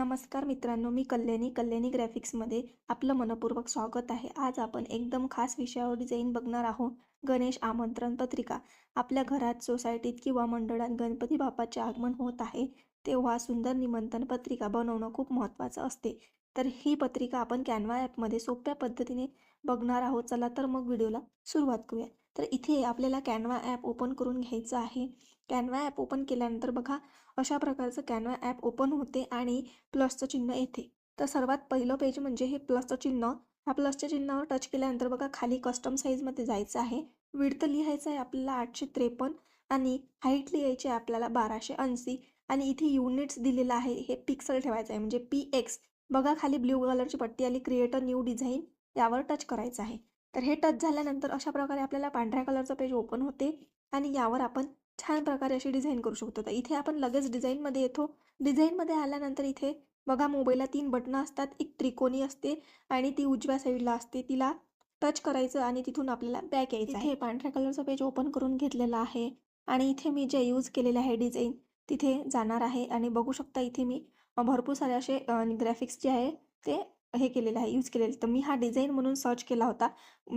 नमस्कार मित्रांनो मी कल्याणी कल्याणी ग्राफिक्समध्ये आपलं मनपूर्वक स्वागत आहे. आज आपण एकदम खास विषयावर डिझाईन बघणार आहोत गणेश आमंत्रण पत्रिका. आपल्या घरात सोसायटीत किंवा मंडळात गणपती बाप्पाचे आगमन होत आहे तेव्हा सुंदर निमंत्रण पत्रिका बनवणं खूप महत्त्वाचं असते. तर ही पत्रिका आपण कॅनवा ॲपमध्ये सोप्या पद्धतीने बघणार आहोत. चला तर मग व्हिडिओला सुरुवात करूया. तर इथे आपल्याला कॅनवा ॲप ओपन करून घ्यायचं आहे. कॅनवा ॲप ओपन केल्यानंतर बघा अशा प्रकारचं कॅनवा ॲप ओपन होते आणि प्लसचं चिन्ह येते. तर सर्वात पहिलं पेज म्हणजे हे प्लसचं चिन्ह. ह्या प्लसच्या चिन्हावर टच केल्यानंतर बघा खाली कस्टम साईजमध्ये जायचं आहे. विडतं लिहायचं आहे आपल्याला आठशे त्रेपन्न आणि हाईट लिहायची आहे आपल्याला बाराशे ऐंशी. आणि इथे युनिट्स दिलेलं आहे हे पिक्सल ठेवायचं आहे. म्हणजे पी एक्स बघा खाली ब्ल्यू कलरची पट्टी आली क्रिएट अ न्यू डिझाईन यावर टच करायचं आहे. तर हे टच झाल्यानंतर अशा प्रकारे आपल्याला पांढऱ्या कलरचं पेज ओपन होते आणि यावर आपण छान प्रकारे अशी डिझाईन करू शकतो. तर इथे आपण लगेच डिझाईनमध्ये येतो. डिझाईनमध्ये आल्यानंतर इथे बघा मोबाईलला तीन बटणं असतात. एक त्रिकोणी असते आणि ती उजव्या साईडला असते. तिला टच करायचं आणि तिथून आपल्याला बॅक यायचं आहे. पांढऱ्या कलरचं पेज ओपन करून घेतलेलं आहे आणि इथे मी जे यूज केलेले आहे डिझाईन तिथे जाणार आहे. आणि बघू शकता इथे मी भरपूर सारे असे ग्राफिक्स जे आहे ते हे केलेलं आहे यूज केलेलं तर मी हा डिझाईन म्हणून सर्च केला होता.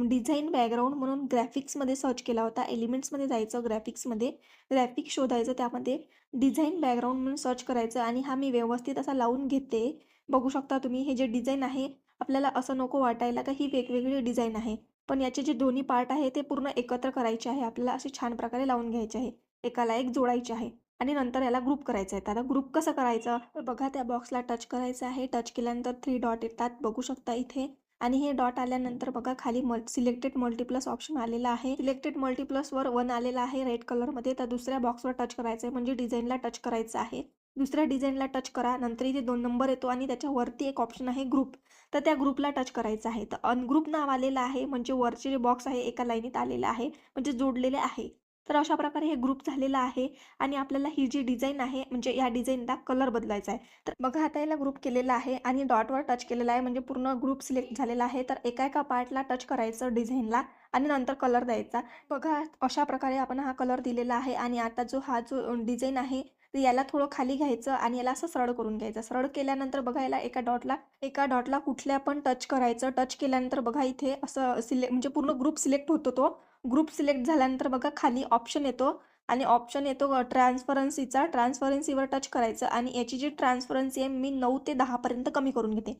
डिझाईन बॅकग्राऊंड म्हणून ग्राफिक्समध्ये सर्च केला होता. एलिमेंट्समध्ये जायचं ग्राफिक्समध्ये ग्राफिक शोधायचं त्यामध्ये. डिझाईन बॅकग्राऊंड म्हणून सर्च करायचं आणि हा मी व्यवस्थित असा लावून घेते. बघू शकता तुम्ही हे जे डिझाईन आहे आपल्याला असं नको वाटायला का ही वेगवेगळी डिझाईन आहे. पण याचे जे दोन्ही पार्ट आहे ते पूर्ण एकत्र करायचे आहे. आपल्याला असे छान प्रकारे लावून घ्यायचे आहे. एकाला एक जोडायचे आहे. आणि नंतर याला ग्रुप करायचं आहे. आता ग्रुप कसं करायचं? तर बघा त्या बॉक्सला टच करायचं आहे. टच केल्यानंतर थ्री डॉट येतात. बघू शकता इथे. आणि हे डॉट आल्यानंतर बघा खाली मल सिलेक्टेड मल्टीप्लस ऑप्शन आलेला आहे. सिलेक्टेड मल्टीप्लसवर वन आलेला आहे रेड कलरमध्ये तर दुसऱ्या बॉक्सवर टच करायचं आहे. म्हणजे डिझाईनला टच करायचं आहे. दुसऱ्या डिझाईनला टच करा. नंतर इथे दोन नंबर येतो आणि त्याच्यावरती एक ऑप्शन आहे ग्रुप तर त्या ग्रुपला टच करायचं आहे. तर अनग्रुप नाव आलेलं आहे. म्हणजे वरचे जे बॉक्स आहे एका लाईनीत आलेलं आहे. म्हणजे जोडलेले आहे. तर अशा प्रकारे हे ग्रुप झालेलं आहे आणि आपल्याला ही जी डिझाईन आहे म्हणजे या डिझाईनला कलर बदलायचा आहे. तर बघा आता याला ग्रुप केलेला आहे आणि डॉटवर टच केलेला आहे म्हणजे पूर्ण ग्रुप सिलेक्ट झालेला आहे. तर एका एका पार्टला टच करायचं डिझाईनला आणि नंतर कलर द्यायचा. बघा अशा प्रकारे आपण हा कलर दिलेला आहे आणि आता जो हा जो डिझाईन आहे तर याला थोडं खाली घ्यायचं आणि याला असं सरळ करून घ्यायचं. सरळ केल्यानंतर बघा याला एका डॉटला एका डॉटला कुठल्या पण टच करायचं. टच केल्यानंतर बघा इथे असं सिलेक्ट म्हणजे पूर्ण ग्रुप सिलेक्ट होतो तो. ग्रुप सिलेक्ट झाल्यानंतर बघा खाली ऑप्शन येतो आणि ऑप्शन येतो ट्रान्सफरन्सीचा ट्रान्सफरन्सीवर टच करायचं आणि याची जी ट्रान्सफरन्सी आहे मी नऊ ते दहापर्यंत कमी करून घेते.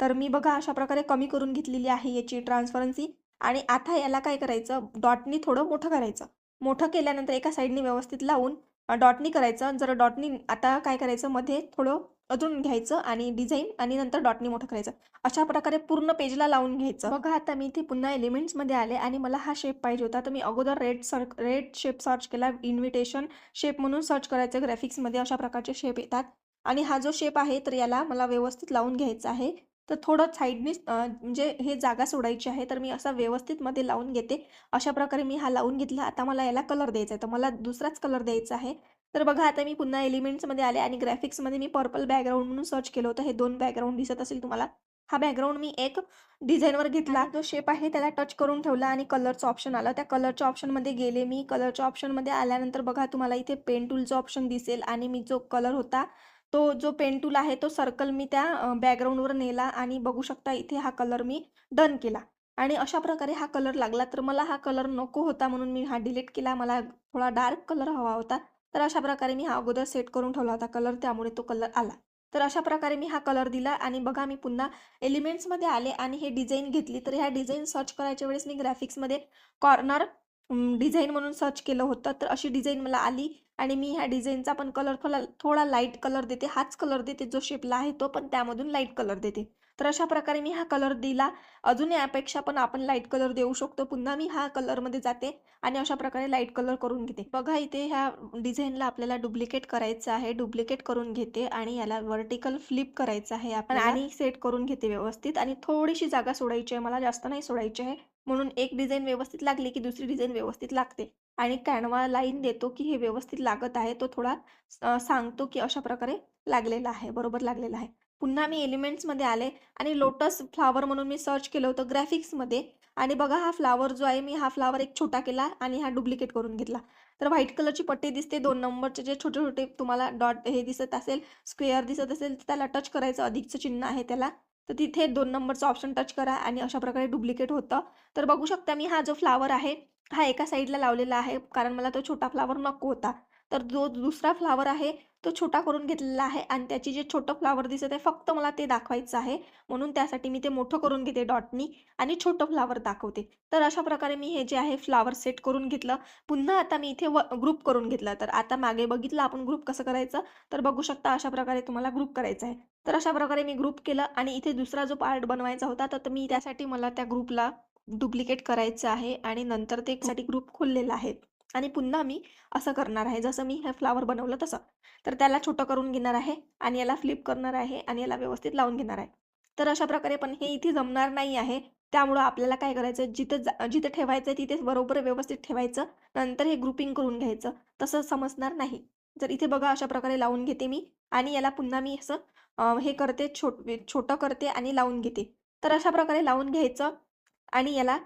तर मी बघा अशा प्रकारे कमी करून घेतलेली आहे याची ट्रान्सफरन्सी आणि आता याला काय करायचं? डॉटनी थोडं मोठं करायचं. मोठं केल्यानंतर एका साईडनी व्यवस्थित लावून डॉटनी करायचं. जर डॉटनी आता काय करायचं? मध्ये थोडं अजून घ्यायचं आणि डिझाईन आणि नंतर डॉटनी मोठं करायचं. अशा प्रकारे पूर्ण पेजला लावून घ्यायचं. बघा आता मी इथे पुन्हा एलिमेंट्समध्ये आले आणि मला हा शेप पाहिजे होता. तर मी अगोदर रेड सर्क रेड शेप सर्च केला. इन्व्हिटेशन शेप म्हणून सर्च करायचं ग्राफिक्समध्ये अशा प्रकारचे शेप येतात. आणि हा जो शेप आहे तर याला मला व्यवस्थित लावून घ्यायचा आहे. तर थोडं साईडने म्हणजे हे जागा सोडायची आहे. तर मी असा व्यवस्थितमध्ये लावून घेते. अशा प्रकारे मी हा लावून घेतला. आता मला याला कलर द्यायचा आहे. तर मला दुसराच कलर द्यायचा आहे. तर बघा आता मी पुन्हा एलिमेंट्समध्ये आले आणि ग्राफिक्समध्ये मी पर्पल बॅकग्राऊंड म्हणून सर्च केलं होतं. हे दोन बॅकग्राऊंड दिसत असेल तुम्हाला. हा बॅकग्राऊंड मी एक डिझाईनवर घेतला. जो शेप आहे त्याला टच करून ठेवला आणि कलरचं ऑप्शन आलं. त्या कलरच्या ऑप्शनमध्ये गेले मी. कलरच्या ऑप्शनमध्ये आल्यानंतर बघा तुम्हाला इथे पेन टूलचं ऑप्शन दिसेल आणि मी जो कलर होता तो जो पेन टूल आहे तो सर्कल मी त्या बॅकग्राऊंडवर नेला आणि बघू शकता इथे हा कलर मी डन केला. आणि अशा प्रकारे हा कलर लागला. तर मला हा कलर नको होता म्हणून मी हा डिलीट केला. मला थोडा डार्क कलर हवा होता. तर अशा प्रकारे मी हा अगोदर सेट करून ठेवला होता कलर त्यामुळे तो कलर आला. तर अशा प्रकारे मी हा कलर दिला आणि बघा मी पुन्हा एलिमेंट्समध्ये आले आणि हे डिझाईन घेतली. तर ह्या डिझाईन सर्च करायच्या वेळेस मी ग्राफिक्समध्ये कॉर्नर डिझाईन म्हणून सर्च केलं होतं. तर अशी डिझाईन मला आली आणि मी ह्या डिझाईनचा पण कलर थोडा थोडा लाइट कलर देते. हाच कलर देते जो शेपला आहे तो पण त्यामधून लाइट कलर देते. तर अशा प्रकारे मी हा कलर दिला. अजून यापेक्षा पण आपण लाइट कलर देऊ शकतो. पुन्हा मी हा कलरमध्ये जाते आणि अशा प्रकारे लाइट कलर करून घेते. बघा इथे ह्या डिझाईनला आपल्याला डुप्लिकेट करायचं आहे. डुप्लिकेट करून घेते आणि याला वर्टिकल फ्लिप करायचं आहे आपण आणि सेट करून घेते व्यवस्थित आणि थोडीशी जागा सोडायची आहे. मला जास्त नाही सोडायची आहे. म्हणून एक डिझाईन व्यवस्थित लागली की दुसरी डिझाईन व्यवस्थित लागते. आणि कॅनवा लाईन देतो की हे व्यवस्थित लागत आहे. तो थोडा सांगतो की अशा प्रकारे लागलेला आहे. बरोबर लागलेला आहे. पुन्हा मी एलिमेंट्समध्ये आले आणि लोटस फ्लावर म्हणून मी सर्च केलं होतं ग्राफिक्समध्ये आणि बघा हा फ्लावर जो आहे मी हा फ्लावर एक छोटा केला आणि हा डुप्लिकेट करून घेतला. तर व्हाईट कलरची पट्टी दिसते दोन नंबरचे जे छोटे छोटे तुम्हाला डॉट हे दिसत असेल स्क्वेअर दिसत असेल तर त्याला टच करायचं अधिकचं चिन्ह आहे त्याला. तर तिथे दोन नंबरचं ऑप्शन टच करा आणि अशा प्रकारे डुप्लिकेट होतं. तर बघू शकता मी हा जो फ्लावर आहे हा एका साईडला लावलेला आहे कारण मला तो छोटा फ्लावर नको होता. तर जो दुसरा फ्लावर आहे तो छोटा करून घेतलेला आहे आणि त्याची जे छोटं फ्लावर दिसत आहे फक्त मला ते दाखवायचं आहे. म्हणून त्यासाठी मी ते मोठं करून घेते डॉटनी आणि छोटं फ्लावर दाखवते. तर अशा प्रकारे मी हे जे आहे फ्लावर सेट करून घेतलं. पुन्हा आता मी इथे व ग्रुप करून घेतलं. तर आता मागे बघितलं आपण ग्रुप कसं करायचं? तर बघू शकता अशा प्रकारे तुम्हाला ग्रुप करायचा आहे. तर अशा प्रकारे मी ग्रुप केलं आणि इथे दुसरा जो पार्ट बनवायचा होता तर मी त्यासाठी मला त्या ग्रुपला डुप्लिकेट करायचं आहे आणि नंतर ते साठी ग्रुप खोललेला आहे. आणि पुन्हा मी असं करणार आहे. जसं मी हे फ्लावर बनवलं तसं. तर त्याला छोटं करून घेणार आहे आणि याला फ्लिप करणार आहे आणि याला व्यवस्थित लावून घेणार आहे. तर अशा प्रकारे पण हे इथे जमणार नाही आहे. त्यामुळं आपल्याला काय करायचं? जिथं जा जिथं ठेवायचं आहे तिथे बरोबर व्यवस्थित ठेवायचं. नंतर हे ग्रुपिंग करून घ्यायचं. तसं समजणार नाही. जर इथे बघा अशा प्रकारे लावून घेते मी आणि याला पुन्हा मी असं हे करते छोट छोटं करते आणि लावून घेते. तर अशा प्रकारे लावून घ्यायचं आणि याला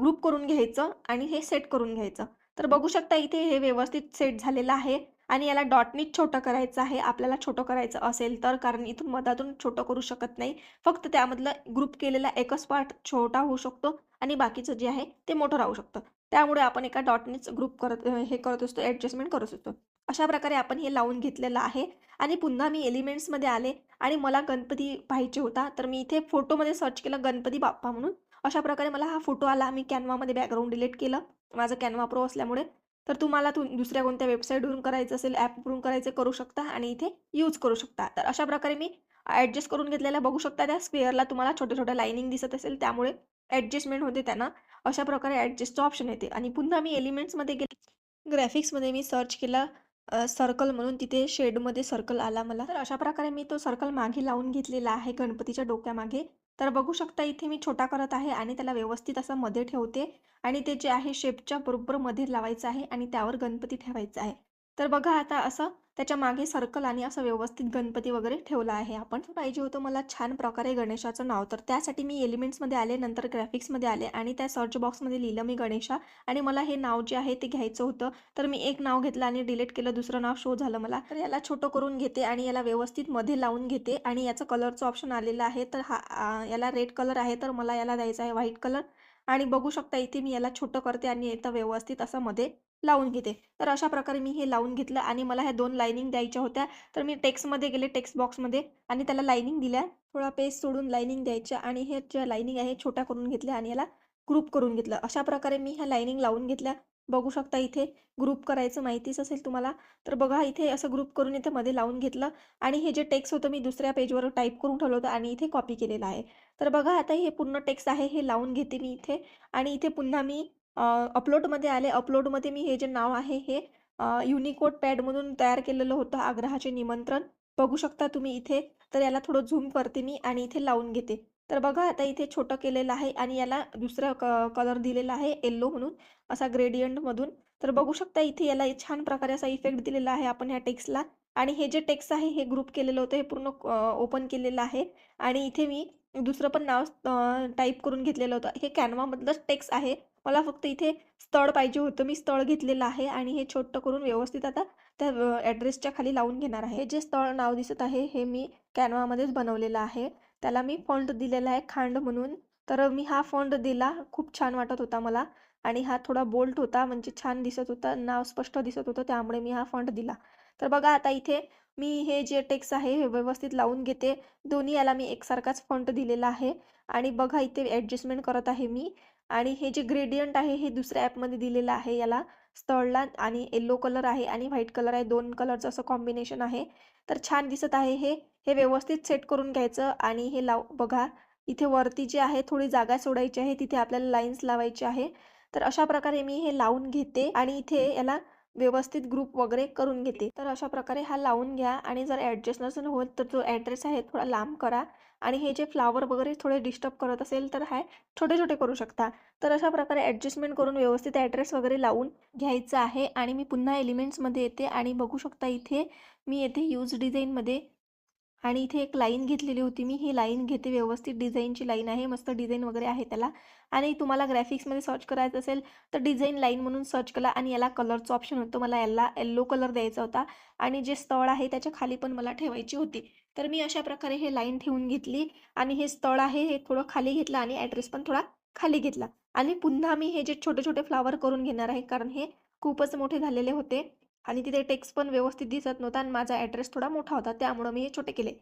ग्रुप करून घ्यायचं आणि हे सेट करून घ्यायचं. तर बघू शकता इथे हे व्यवस्थित सेट झालेलं आहे आणि याला डॉटनीच छोटं करायचं आहे. आपल्याला छोटं करायचं असेल तर कारण इथून मधातून छोटं करू शकत नाही. फक्त त्यामधलं ग्रुप केलेला एकच पार्ट छोटा होऊ शकतो आणि बाकीचं जे आहे ते मोठं राहू शकतं. त्यामुळे आपण एका डॉटनीच ग्रुप करत हे करत असतो ॲडजस्टमेंट करत असतो. अशा प्रकारे आपण हे लावून घेतलेलं आहे आणि पुन्हा मी एलिमेंट्समध्ये आले आणि मला गणपती पाहिजे होता. तर मी इथे फोटोमध्ये सर्च केलं गणपती बाप्पा म्हणून. अशा प्रकारे मला हा फोटो आला. मी कॅनवामध्ये बॅकग्राऊंड डिलीट केलं. माझं कॅनवा प्रो असल्यामुळे. तर तुम्हाला तू दुसऱ्या कोणत्या वेबसाईटवरून करायचं असेल ॲपवरून करायचं करू शकता आणि इथे यूज करू शकता. तर अशा प्रकारे मी ॲडजस्ट करून घेतलेल्या बघू शकता. त्या स्क्वेअरला तुम्हाला छोट्या छोट्या लाईनिंग दिसत असेल त्यामुळे ॲडजस्टमेंट होते त्यांना. अशा प्रकारे ॲडजस्टचं ऑप्शन येते. आणि पुन्हा मी एलिमेंट्समध्ये गेले. ग्रॅफिक्समध्ये मी सर्च केला सर्कल म्हणून तिथे शेडमध्ये सर्कल आला मला. तर अशा प्रकारे मी तो सर्कल मागे लावून घेतलेला आहे गणपतीच्या डोक्यामागे. तर बघू शकता इथे मी छोटा करत आहे आणि त्याला व्यवस्थित असं मध्ये ठेवते आणि ते जे आहे शेपच्या बरोबर मध्ये लावायचं आहे आणि त्यावर गणपती ठेवायचा आहे. तर बघा आता असं त्याच्यामागे सर्कल आणि असं व्यवस्थित गणपती वगैरे ठेवला आहे आपण. पाहिजे होतं मला छान प्रकारे गणेशाचं नाव. तर त्यासाठी मी एलिमेंट्समध्ये आले नंतर ग्राफिक्समध्ये आले आणि त्या सर्च बॉक्समध्ये लिहिलं मी गणेशा आणि मला हे नाव जे आहे ते घ्यायचं होतं. तर मी एक नाव घेतलं आणि डिलीट केलं दुसरं नाव शो झालं मला. तर याला छोटं करून घेते आणि याला व्यवस्थित मध्ये लावून घेते आणि याचं कलरचं ऑप्शन आलेलं आहे. तर हा याला रेड कलर आहे तर मला याला द्यायचा आहे व्हाईट कलर आणि बघू शकता इथे मी याला छोटं करते आणि येतं व्यवस्थित असं मध्ये लावून घेते. तर अशा प्रकारे मी हे लावून घेतलं आणि मला ह्या दोन लाईनिंग द्यायच्या होत्या. तर मी टेक्स्टमध्ये गेले टेक्स्ट बॉक्समध्ये आणि त्याला लाईनिंग दिल्या. थोडा पेज सोडून लाईनिंग द्यायच्या आणि हे ज्या लाईनिंग आहे छोट्या करून घेतल्या आणि याला ग्रुप करून घेतलं. अशा प्रकारे मी ह्या लाईनिंग लावून घेतल्या. बघू शकता इथे ग्रुप करायचं माहितीच असेल तुम्हाला. तर बघा इथे असं ग्रुप करून इथे मध्ये लावून घेतलं आणि हे जे टेक्स्ट होतं मी दुसऱ्या पेजवर टाईप करून ठेवलं होतं आणि इथे कॉपी केलेलं आहे. तर बघा आता हे पूर्ण टेक्स्ट आहे हे लावून घेते मी इथे आणि इथे पुन्हा मी अपलोडमध्ये आले. अपलोडमध्ये मी हे जे नाव आहे हे युनिकोड पॅडमधून तयार केलेलं होतं आग्रहाचे निमंत्रण. बघू शकता तुम्ही इथे. तर याला थोडं झूम करते मी आणि इथे लावून घेते. तर बघा आता इथे छोटं केलेलं आहे आणि याला दुसरा क कलर दिलेला आहे येल्लो म्हणून असा ग्रेडियंटमधून तर बघू शकता इथे याला छान प्रकारे असा इफेक्ट दिलेला आहे आपण ह्या टेक्स्टला आणि हे जे टेक्स्ट आहे हे ग्रुप केलेलं होतं हे पूर्ण ओपन केलेलं आहे. आणि इथे मी दुसरं पण नाव टाईप करून घेतलेलं होतं. हे कॅनवामधलंच टेक्स्ट आहे. मला फक्त इथे स्थळ पाहिजे होतं. मी स्थळ घेतलेलं आहे आणि हे छोटं करून व्यवस्थित आता त्या ॲड्रेसच्या खाली लावून घेणार आहे. हे जे स्थळ नाव दिसत आहे हे मी कॅनवामध्येच बनवलेलं आहे. त्याला मी फॉन्ट दिलेला आहे खांड म्हणून. तर मी हा फंड दिला. खूप छान वाटत होता मला. आणि हा थोडा बोल्ट होता म्हणजे छान दिसत होता. नाव स्पष्ट दिसत होतं. त्यामुळे मी हा फॉन्ट दिला. तर बघा आता इथे मी हे जे टेक्स आहे हे व्यवस्थित लावून घेते. दोन्ही याला मी एकसारखाच फॉन्ट दिलेला आहे. आणि बघा इथे ॲडजस्टमेंट करत आहे मी. आणि हे जे ग्रेडियंट आहे हे दुसऱ्या ॲपमध्ये दिलेलं आहे याला. स्थळला आणि येल्लो कलर आहे आणि व्हाईट कलर आहे. दोन कलरचं असं कॉम्बिनेशन आहे. तर छान दिसत आहे हे. हे व्यवस्थित सेट करून घ्यायचं आणि हे लाव बघा. इथे वरती जे आहे थोडी जागा सोडायची आहे. तिथे आपल्याला लाईन्स लावायची आहे. तर अशा प्रकारे मी हे लावून घेते. आणि इथे याला व्यवस्थित ग्रुप वगैरे करून घेते. तर अशा प्रकारे हा लावून घ्या आणि जर ॲडजस्ट नसेल होत तर जो ॲड्रेस आहे थोडा लांब करा. आणि हे जे फ्लावर वगैरे थोडे डिस्टर्ब करत असेल तर हा छोटे छोटे करू शकता. तर अशा प्रकारे ॲडजस्टमेंट करून व्यवस्थित ॲड्रेस वगैरे लावून घ्यायचं आहे. आणि मी पुन्हा एलिमेंट्समध्ये येते आणि बघू शकता इथे मी येथे यूज डिझाईनमध्ये आणि इथे एक लाईन घेतलेली होती मी. ही लाईन घेते व्यवस्थित. डिझाईनची लाईन आहे. मस्त डिझाईन वगैरे आहे त्याला. आणि तुम्हाला ग्राफिक्समध्ये सर्च करायचं असेल तर डिझाईन लाईन म्हणून सर्च करा आणि याला कलरचा ऑप्शन होतो. मला याला येल्लो कलर द्यायचा होता. आणि जे स्थळ आहे त्याच्याखाली पण मला ठेवायची होती. तर मी अशा प्रकारे हे लाईन ठेवून घेतली. आणि हे स्थळ आहे हे थोडं खाली घेतलं आणि ॲड्रेस पण थोडा खाली घेतला. आणि पुन्हा मी हे जे छोटे छोटे फ्लावर करून घेणार आहे कारण हे खूपच मोठे झालेले होते. आणि तिथे टेक्स्ट पण व्यवस्थित दिसत नव्हता आणि माझा ॲड्रेस थोडा मोठा होता त्यामुळं मी हे छोटे केले.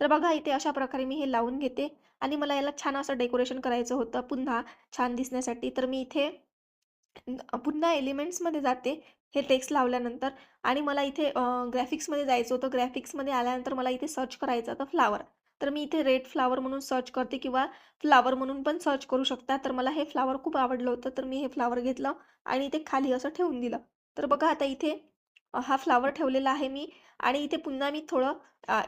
तर बघा इथे अशा प्रकारे मी हे लावून घेते आणि मला याला छान असं डेकोरेशन करायचं होतं पुन्हा छान दिसण्यासाठी. तर मी इथे पुन्हा एलिमेंट्समध्ये जाते हे टेक्स्ट लावल्यानंतर आणि मला इथे ग्राफिक्समध्ये जायचं होतं. ग्राफिक्समध्ये आल्यानंतर मला इथे सर्च करायचं होतं फ्लावर तर मी इथे रेड फ्लावर म्हणून सर्च करते किंवा फ्लावर म्हणून पण सर्च करू शकता. तर मला हे फ्लावर खूप आवडलं होतं तर मी हे फ्लावर घेतलं आणि इथे खाली असं ठेवून दिलं. तर बघा आता इथे हा फ्लावर ठेवलेला आहे मी आणि इथे पुन्हा मी थोडं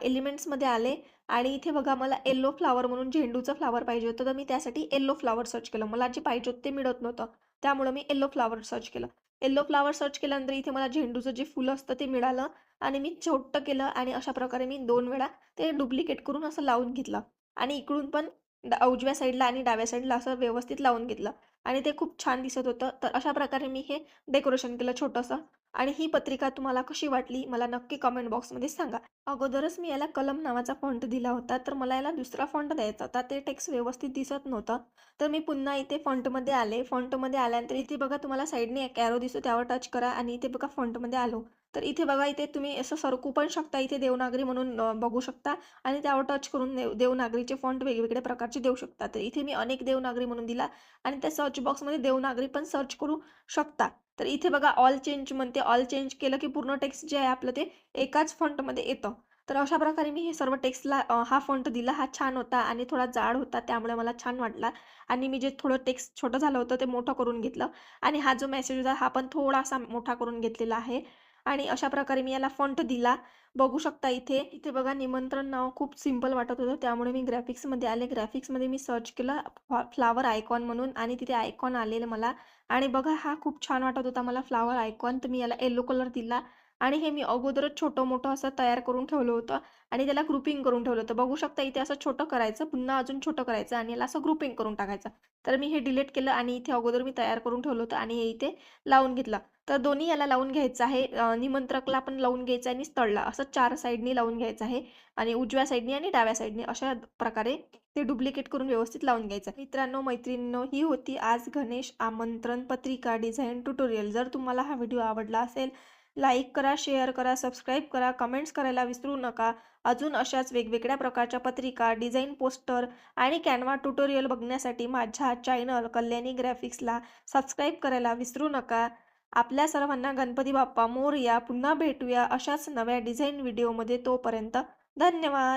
एलिमेंट्समध्ये आले आणि इथे बघा मला येल्लो फ्लावर म्हणून झेंडूचं फ्लावर पाहिजे होतं. तर मी त्यासाठी येल्लो फ्लावर सर्च केलं. मला जे पाहिजे होतं ते मिळत नव्हतं. त्यामुळं मी येल्लो फ्लावर सर्च केलं. येल्लो फ्लावर सर्च केल्यानंतर इथे मला झेंडूचं जे फुलं असतं ते मिळालं आणि मी छोटं केलं आणि अशा प्रकारे मी दोन वेळा ते डुप्लिकेट करून असं लावून घेतलं आणि इकडून पण डा उजव्या साईडला आणि डाव्या साईडला असं व्यवस्थित लावून घेतलं. आणि ते खूप छान दिसत होतं. तर अशा प्रकारे मी हे डेकोरेशन केलं छोटंसं. आणि ही पत्रिका तुम्हाला कशी वाटली मला नक्की कमेंट बॉक्समध्ये सांगा. अगोदरच मी याला कलम नावाचा फॉन्ट दिला होता. तर मला याला दुसरा फॉन्ट द्यायचा होता. ते टेक्स्ट व्यवस्थित दिसत नव्हतं. तर मी पुन्हा इथे फॉन्टमध्ये आले. फॉन्टमध्ये आल्यानंतर इथे बघा तुम्हाला साईडने एक ॲरो दिसतो. त्यावर टच करा आणि इथे बघा फॉन्टमध्ये आलो. तर इथे बघा इथे तुम्ही असं सरकू पण शकता. इथे देवनागरी म्हणून बघू शकता. आणि त्यावर टच करून देव देवनागरीचे फॉन्ट वेगवेगळ्या प्रकारचे देऊ शकता. तर इथे मी अनेक देवनागरी म्हणून दिला. आणि त्या सर्च बॉक्समध्ये देवनागरी पण सर्च करू शकता. तर इथे बघा ऑल चेंज म्हणते. ऑल चेंज केलं की पूर्ण टेक्स्ट जे आहे आपलं ते एकाच फॉन्टमध्ये येतं. तर अशा प्रकारे मी हे सर्व टेक्स्टला हा फॉन्ट दिला. हा छान होता आणि थोडा जाड होता त्यामुळे मला छान वाटला. आणि मी जे थोडं टेक्स्ट छोटं झालं होतं ते मोठं करून घेतलं. आणि हा जो मेसेज होता हा पण थोडासा मोठा करून घेतलेला आहे. आणि अशा प्रकारे मी याला फॉन्ट दिला. बघू शकता इथे इथे बघा निमंत्रण नाव खूप सिंपल वाटत होतं. त्यामुळे मी ग्राफिक्समध्ये आले. ग्राफिक्समध्ये मी सर्च केलं फ्लावर आयकॉन म्हणून आणि तिथे आयकॉन आलेलं मला. आणि बघा हा खूप छान वाटत होता मला फ्लावर आयकॉन तर मी याला येलो कलर दिला. आणि हे मी अगोदरच छोटं मोठं असं तयार करून ठेवलं होतं. आणि त्याला ग्रुपिंग करून ठेवलं होतं. बघू शकता इथे असं छोटं करायचं पुन्हा अजून छोटं करायचं आणि याला असं ग्रुपिंग करून टाकायचं. तर मी हे डिलीट केलं आणि इथे अगोदर मी तयार करून ठेवलं होतं आणि हे इथे लावून घेतलं. तर दोन्ही याला लावून घ्यायचं आहे. निमंत्रकला पण लावून घ्यायचं आहे आणि स्थळला. असं चार साईडनी लावून घ्यायचं आहे आणि उजव्या साईडनी आणि डाव्या साईडनी अशा प्रकारे ते डुप्लिकेट करून व्यवस्थित लावून घ्यायचं मित्रांनो मैत्रिणींनो ही होती आज गणेश आमंत्रण पत्रिका डिझाईन ट्युटोरियल. जर तुम्हाला हा व्हिडिओ आवडला असेल लाईक करा शेअर करा सबस्क्राईब करा कमेंट्स करायला विसरू नका. अजून अशाच वेगवेगळ्या प्रकारच्या पत्रिका डिझाईन पोस्टर आणि कॅनवा ट्युटोरियल बघण्यासाठी माझ्या चॅनल कल्याणी ग्राफिक्सला सबस्क्राईब करायला विसरू नका. आपल्या सर्वांना गणपती बाप्पा मोरया पुन्हा भेटूया अशाच नव्या डिझाईन व्हिडिओमध्ये तोपर्यंत धन्यवाद.